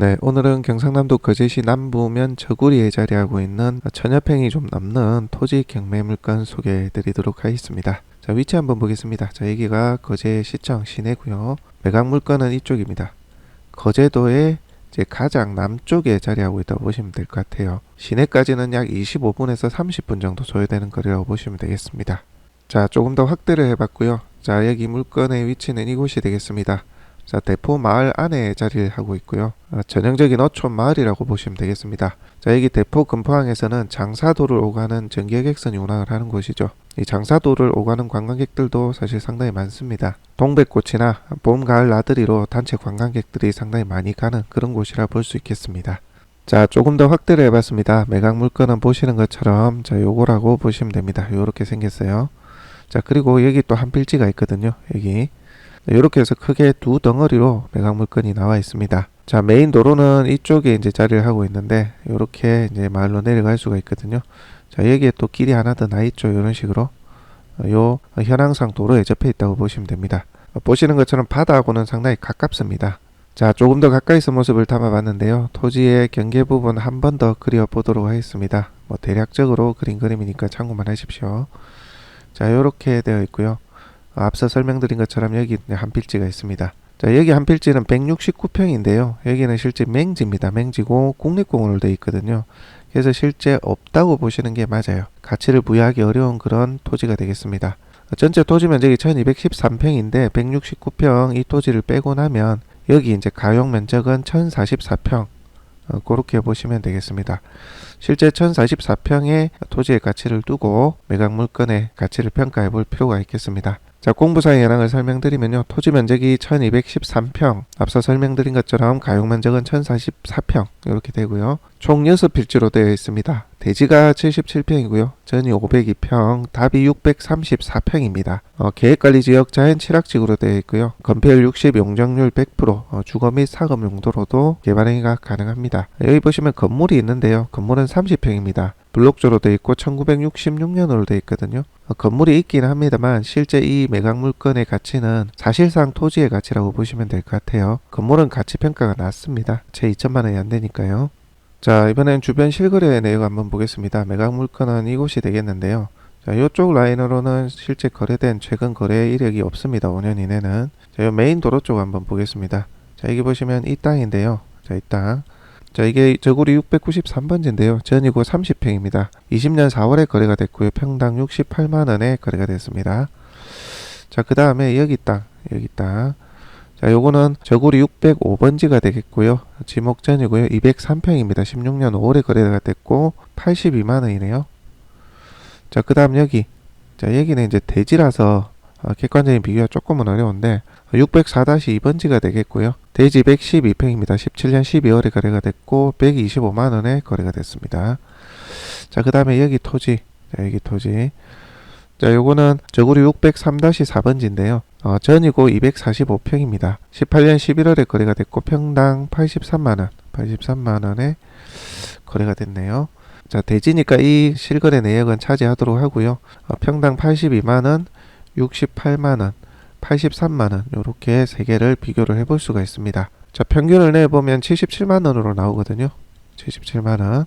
네, 오늘은 경상남도 거제시 남부면 저구리에 자리하고 있는 천여평이 좀 넘는 토지 경매 물건 소개해 드리도록 하겠습니다. 자, 위치 한번 보겠습니다. 자, 여기가 거제시청 시내고요. 매각 물건은 이쪽입니다. 거제도의 이제 가장 남쪽에 자리하고 있다고 보시면 될 것 같아요. 시내까지는 약 25분에서 30분 정도 소요되는 거리라고 보시면 되겠습니다. 자, 조금 더 확대를 해봤고요. 자, 여기 물건의 위치는 이곳이 되겠습니다. 자, 대포 마을 안에 자리를 하고 있고요. 어, 전형적인 어촌 마을이라고 보시면 되겠습니다. 자, 여기 대포 금포항에서는 장사도를 오가는 전기여객선이 운항을 하는 곳이죠. 이 장사도를 오가는 관광객들도 사실 상당히 많습니다. 동백꽃이나 봄, 가을 나들이로 단체 관광객들이 상당히 많이 가는 그런 곳이라 볼 수 있겠습니다. 자, 조금 더 확대를 해봤습니다. 매각 물건은 보시는 것처럼 자, 요거라고 보시면 됩니다. 요렇게 생겼어요. 자, 그리고 여기 또 한 필지가 있거든요. 여기. 이렇게 해서 크게 두 덩어리로 매각 물건이 나와 있습니다. 자, 메인 도로는 이쪽에 이제 자리를 하고 있는데 이렇게 이제 마을로 내려갈 수가 있거든요. 자, 여기에 또 길이 하나 더 나 있죠. 이런 식으로. 어, 요 현황상 도로에 접해 있다고 보시면 됩니다. 어, 보시는 것처럼 바다하고는 상당히 가깝습니다. 자, 조금 더 가까이서 모습을 담아봤는데요. 토지의 경계 부분 한 번 더 그려 보도록 하겠습니다. 뭐 대략적으로 그린 그림이니까 참고만 하십시오. 자, 이렇게 되어 있고요. 앞서 설명드린 것처럼 여기 한 필지가 있습니다. 자, 여기 한 필지는 169평인데요. 여기는 실제 맹지입니다. 맹지고 국립공원으로 되어 있거든요. 그래서 실제 없다고 보시는 게 맞아요. 가치를 부여하기 어려운 그런 토지가 되겠습니다. 전체 토지 면적이 1213평인데 169평 이 토지를 빼고 나면 여기 이제 가용 면적은 1044평 어, 그렇게 보시면 되겠습니다. 실제 1044평의 토지의 가치를 두고 매각 물건의 가치를 평가해 볼 필요가 있겠습니다. 자, 공부사의 현황을 설명드리면요. 토지 면적이 1213평, 앞서 설명드린 것처럼 가용 면적은 1044평 이렇게 되고요. 총 6필지로 되어 있습니다. 대지가 77평이고요. 전이 502평, 답이 634평입니다. 어, 계획관리지역 자연 칠학지구로 되어 있고요. 건폐율 60, 용적률 100%, 어, 주거 및 사업 용도로도 개발행위가 가능합니다. 여기 보시면 건물이 있는데요. 건물은 30평입니다. 블록조로 되어 있고 1966년으로 되어 있거든요. 어, 건물이 있긴 합니다만 실제 이 매각 물건의 가치는 사실상 토지의 가치라고 보시면 될 것 같아요. 건물은 가치 평가가 낮습니다. 제 2천만 원이 안 되니까요. 자 이번엔 주변 실거래 내역 한번 보겠습니다. 매각 물건은 이곳이 되겠는데요. 자 이쪽 라인으로는 실제 거래된 최근 거래 이력이 없습니다. 5년 이내는. 자, 요 메인 도로 쪽 한번 보겠습니다. 자 여기 보시면 이 땅인데요. 자이 땅. 자 이게 저구리 693번지인데요. 전이고 30평입니다. 20년 4월에 거래가 됐고요. 평당 68만원에 거래가 됐습니다. 자 그 다음에 여기 땅 여기 땅. 자 요거는 저구리 605번지가 되겠고요. 지목전이고요. 203평입니다. 16년 5월에 거래가 됐고 82만원이네요. 자 그 다음 여기 자 여기는 이제 대지라서 어, 객관적인 비교가 조금은 어려운데 604-2번지가 되겠고요. 대지 112평입니다. 17년 12월에 거래가 됐고 125만 원에 거래가 됐습니다. 자, 그 다음에 여기 토지. 자, 여기 토지. 자, 요거는 저구리 603-4번지인데요. 어, 전이고 245평입니다. 18년 11월에 거래가 됐고 평당 83만 원. 83만 원에 거래가 됐네요. 자, 대지니까 이 실거래 내역은 차지하도록 하고요. 어, 평당 82만 원, 68만 원, 83만 원 요렇게 세 개를 비교를 해볼 수가 있습니다. 자 평균을 내보면 77만 원으로 나오거든요. 77만 원.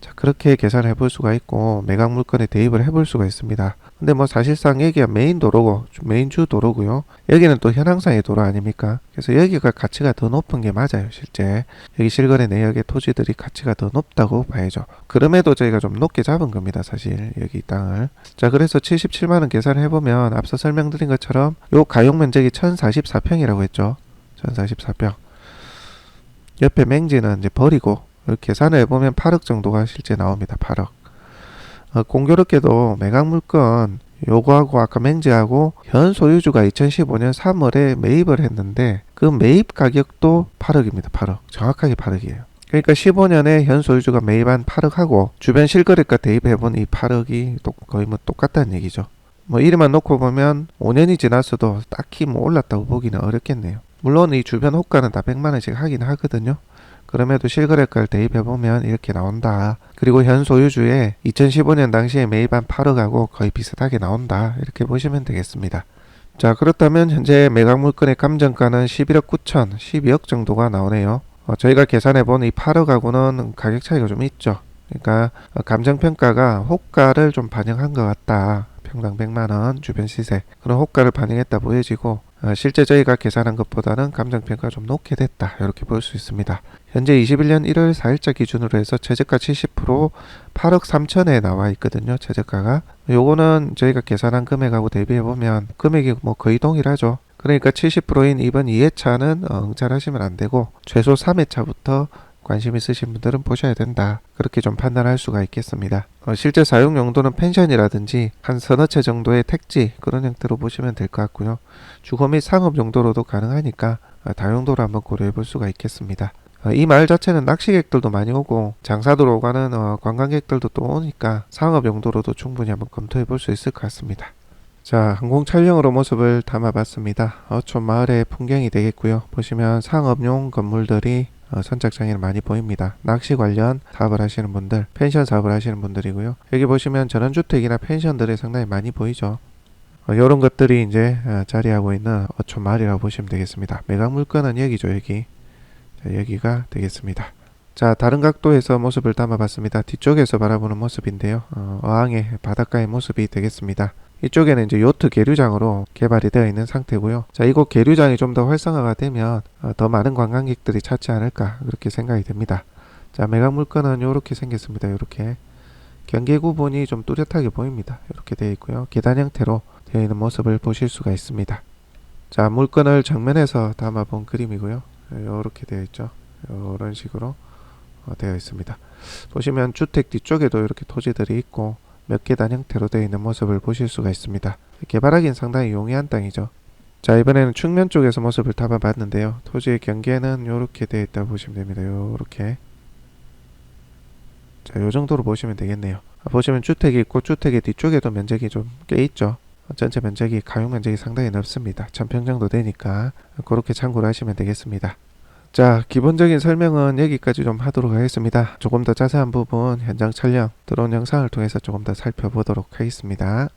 자 그렇게 계산해 볼 수가 있고 매각 물건에 대입을 해 볼 수가 있습니다. 근데 뭐 사실상 여기가 메인 도로고 메인 주 도로고요. 여기는 또 현황상의 도로 아닙니까? 그래서 여기가 가치가 더 높은 게 맞아요. 실제 여기 실거래 내역의 토지들이 가치가 더 높다고 봐야죠. 그럼에도 저희가 좀 높게 잡은 겁니다. 사실 여기 땅을. 자 그래서 77만 원 계산을 해보면 앞서 설명드린 것처럼 요 가용 면적이 1044평이라고 했죠. 1044평. 옆에 맹지는 이제 버리고 계산을 해보면 8억 정도가 실제 나옵니다. 8억. 어, 공교롭게도 매각 물건 요거하고 아까 맹지하고 현 소유주가 2015년 3월에 매입을 했는데 그 매입 가격도 8억입니다. 8억. 정확하게 8억이에요. 그러니까 15년에 현 소유주가 매입한 8억하고 주변 실거래가 대입해본 이 8억이 또 거의 뭐 똑같다는 얘기죠. 뭐 이름만 놓고 보면 5년이 지났어도 딱히 뭐 올랐다고 보기는 어렵겠네요. 물론 이 주변 호가는 다 100만 원씩 하긴 하거든요. 그럼에도 실거래가를 대입해보면 이렇게 나온다. 그리고 현 소유주의 2015년 당시에 매입한 8억하고 거의 비슷하게 나온다. 이렇게 보시면 되겠습니다. 자 그렇다면 현재 매각 물건의 감정가는 11억 9천, 12억 정도가 나오네요. 어, 저희가 계산해본 이 8억하고는 가격 차이가 좀 있죠. 그러니까 어, 감정평가가 호가를 좀 반영한 것 같다. 평당 100만원 주변 시세 그런 호가를 반영했다 보여지고 어, 실제 저희가 계산한 것보다는 감정평가가 좀 높게 됐다 이렇게 볼 수 있습니다. 현재 21년 1월 4일자 기준으로 해서 최저가 70% 8억 3천에 나와 있거든요. 최저가가 요거는 저희가 계산한 금액하고 대비해 보면 금액이 뭐 거의 동일하죠. 그러니까 70%인 이번 2회차는 어, 응찰하시면 안 되고 최소 3회차부터 관심 있으신 분들은 보셔야 된다. 그렇게 좀 판단할 수가 있겠습니다. 어, 실제 사용 용도는 펜션이라든지 한 서너 채 정도의 택지 그런 형태로 보시면 될 것 같고요. 주거 및 상업 용도로도 가능하니까 어, 다용도로 한번 고려해 볼 수가 있겠습니다. 어, 이 마을 자체는 낚시객들도 많이 오고 장사도로 오가는 어, 관광객들도 또 오니까 상업 용도로도 충분히 한번 검토해 볼 수 있을 것 같습니다. 자, 항공 촬영으로 모습을 담아봤습니다. 어촌 마을의 풍경이 되겠고요. 보시면 상업용 건물들이 어, 선착장에는 많이 보입니다. 낚시 관련 사업을 하시는 분들, 펜션 사업을 하시는 분들이고요. 여기 보시면 전원주택이나 펜션들이 상당히 많이 보이죠. 어, 이런 것들이 이제 어, 자리하고 있는 어촌 마을이라고 보시면 되겠습니다. 매각 물건은 여기죠, 여기. 자, 여기가 되겠습니다. 자, 다른 각도에서 모습을 담아봤습니다. 뒤쪽에서 바라보는 모습인데요. 어, 어항의 바닷가의 모습이 되겠습니다. 이쪽에는 이제 요트 계류장으로 개발이 되어 있는 상태고요. 자, 이곳 계류장이 좀 더 활성화가 되면 어, 더 많은 관광객들이 찾지 않을까 그렇게 생각이 됩니다. 자, 매각 물건은 이렇게 생겼습니다. 이렇게 경계 구분이 좀 뚜렷하게 보입니다. 이렇게 되어 있고요. 계단 형태로 되어 있는 모습을 보실 수가 있습니다. 자, 물건을 정면에서 담아본 그림이고요. 이렇게 되어 있죠. 이런 식으로 어, 되어 있습니다. 보시면 주택 뒤쪽에도 이렇게 토지들이 있고 몇 계단 형태로 되어 있는 모습을 보실 수가 있습니다. 개발하기는 상당히 용이한 땅이죠. 자 이번에는 측면 쪽에서 모습을 담아봤는데요. 토지의 경계는 이렇게 되어 있다고 보시면 됩니다. 요렇게 자, 요 정도로 보시면 되겠네요. 보시면 주택이 있고 주택의 뒤쪽에도 면적이 좀 꽤 있죠. 전체 면적이 가용 면적이 상당히 넓습니다. 1000평 정도 되니까 그렇게 참고를 하시면 되겠습니다. 자, 기본적인 설명은 여기까지 좀 하도록 하겠습니다. 조금 더 자세한 부분 현장 촬영 드론 영상을 통해서 조금 더 살펴보도록 하겠습니다.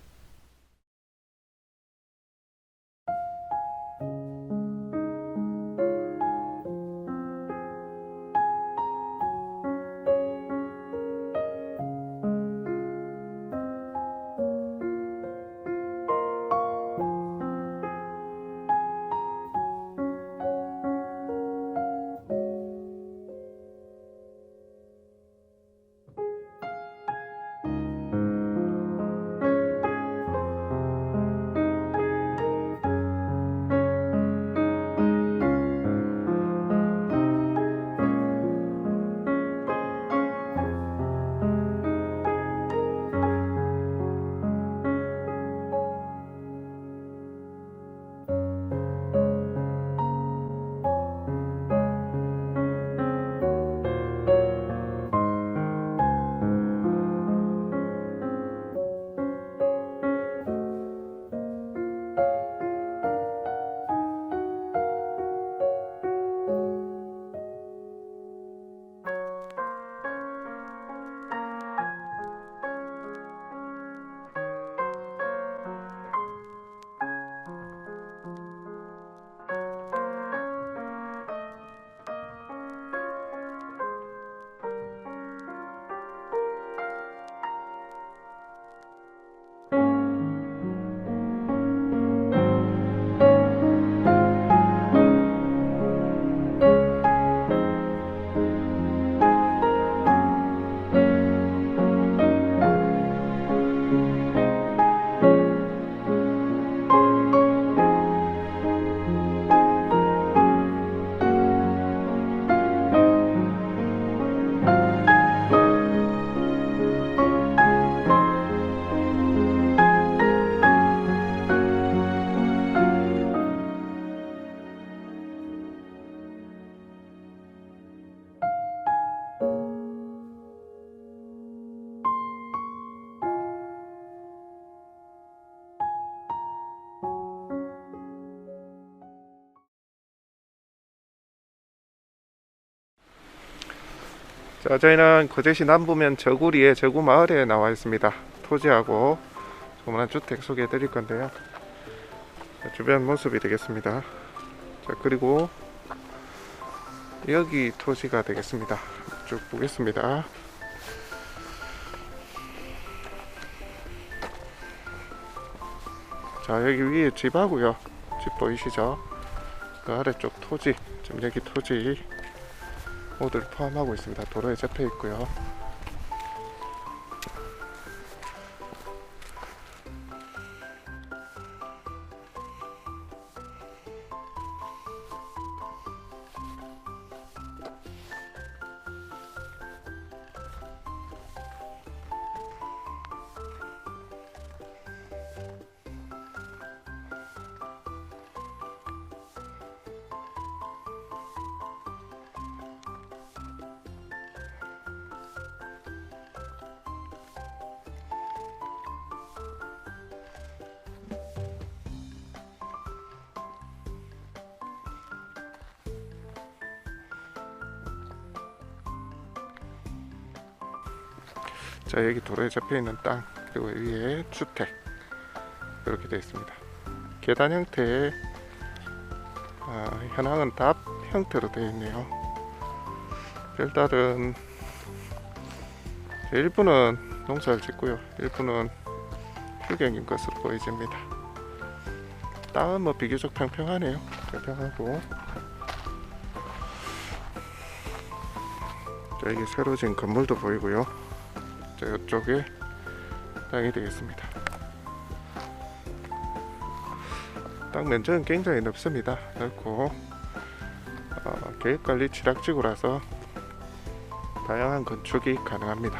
자, 저희는 거제시 남부면 저구리의 저구 마을에 나와 있습니다. 토지하고 조그만한 주택 소개해 드릴 건데요. 자, 주변 모습이 되겠습니다. 자, 그리고 여기 토지가 되겠습니다. 쭉 보겠습니다. 자, 여기 위에 집하고요. 집 보이시죠? 그 아래쪽 토지, 지금 여기 토지 모두 포함하고 있습니다. 도로에 잡혀 있고요. 자 여기 도로에 잡혀 있는 땅 그리고 위에 주택 이렇게 되어 있습니다. 계단 형태의 아, 현황은 답 형태로 되어 있네요. 별다른 일부는 농사를 짓고요. 일부는 휴경인 것으로 보여집니다. 땅은 뭐 비교적 평평하네요. 평평하고 자 여기 새로 지은 건물도 보이고요. 자, 이쪽에 땅이 되겠습니다. 땅 면적은 굉장히 넓습니다. 넓고 어, 계획관리 취락지구라서 다양한 건축이 가능합니다.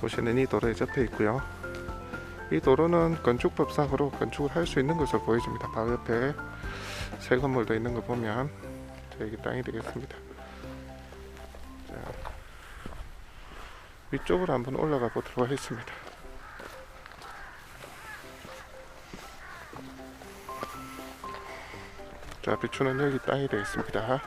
보시는 이 도로에 접해 있고요. 이 도로는 건축법상으로 건축을 할 수 있는 것으로 보여집니다. 바로 옆에 새 건물도 있는 거 보면 자, 여기 땅이 되겠습니다. 위쪽으로 한번 올라가 보도록 하겠습니다. 자, 비추는 여기 땅이 되겠습니다.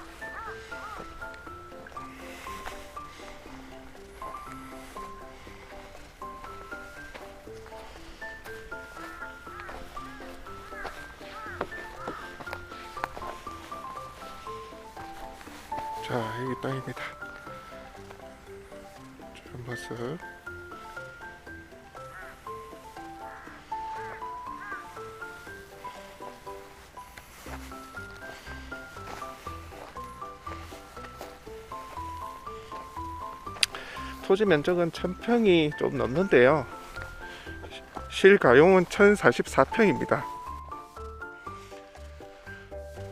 토지 면적은 1000평이 좀 넘는데요. 실 가용은 1044평입니다.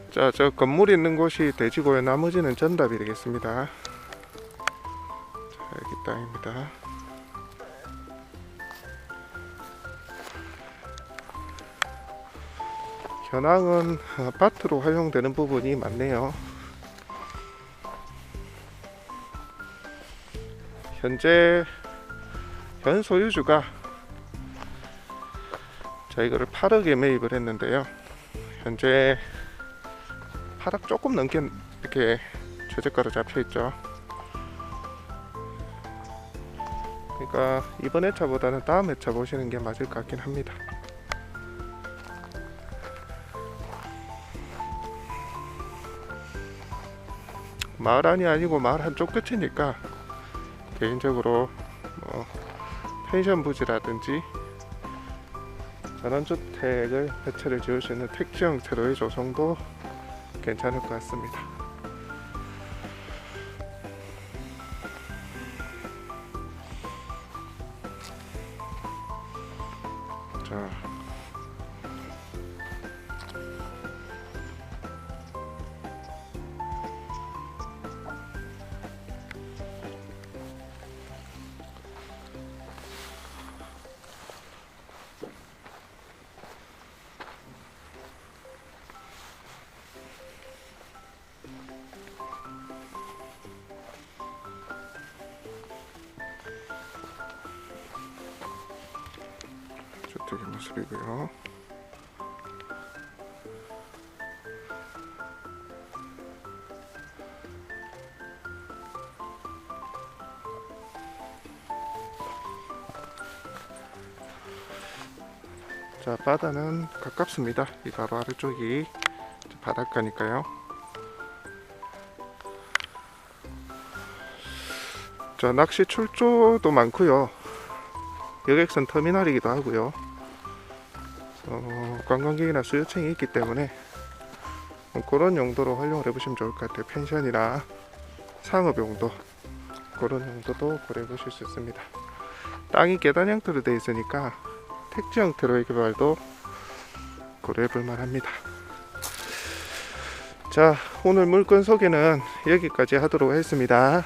자, 저 건물 있는 곳이 돼지고요. 나머지는 전답이 되겠습니다. 자, 여기 땅입니다. 현황은 아파트로 활용되는 부분이 많네요. 현재 현 소유주가 자 이거를 8억에 매입을 했는데요. 현재 8억 조금 넘게 이렇게 최저가로 잡혀 있죠. 그러니까 이번 회차보다는 다음 회차 보시는 게 맞을 것 같긴 합니다. 마을 안이 아니고 마을 한쪽 끝이니까 개인적으로 뭐 펜션 부지라든지 전원주택을 해체를 지을 수 있는 택지 형태로의 조성도 괜찮을 것 같습니다. 자. 이쪽의 모습이고요. 자 바다는 가깝습니다. 이 바로 아래쪽이 바닷가니까요. 자 낚시 출조도 많고요. 여객선 터미널이기도 하고요. 어, 관광객이나 수요층이 있기 때문에 뭐 그런 용도로 활용을 해보시면 좋을 것 같아요. 펜션이나 상업 용도 그런 용도도 고려해 보실 수 있습니다. 땅이 계단 형태로 되어 있으니까 택지 형태로의 개발도 고려해 볼 만합니다. 자, 오늘 물건 소개는 여기까지 하도록 하겠습니다.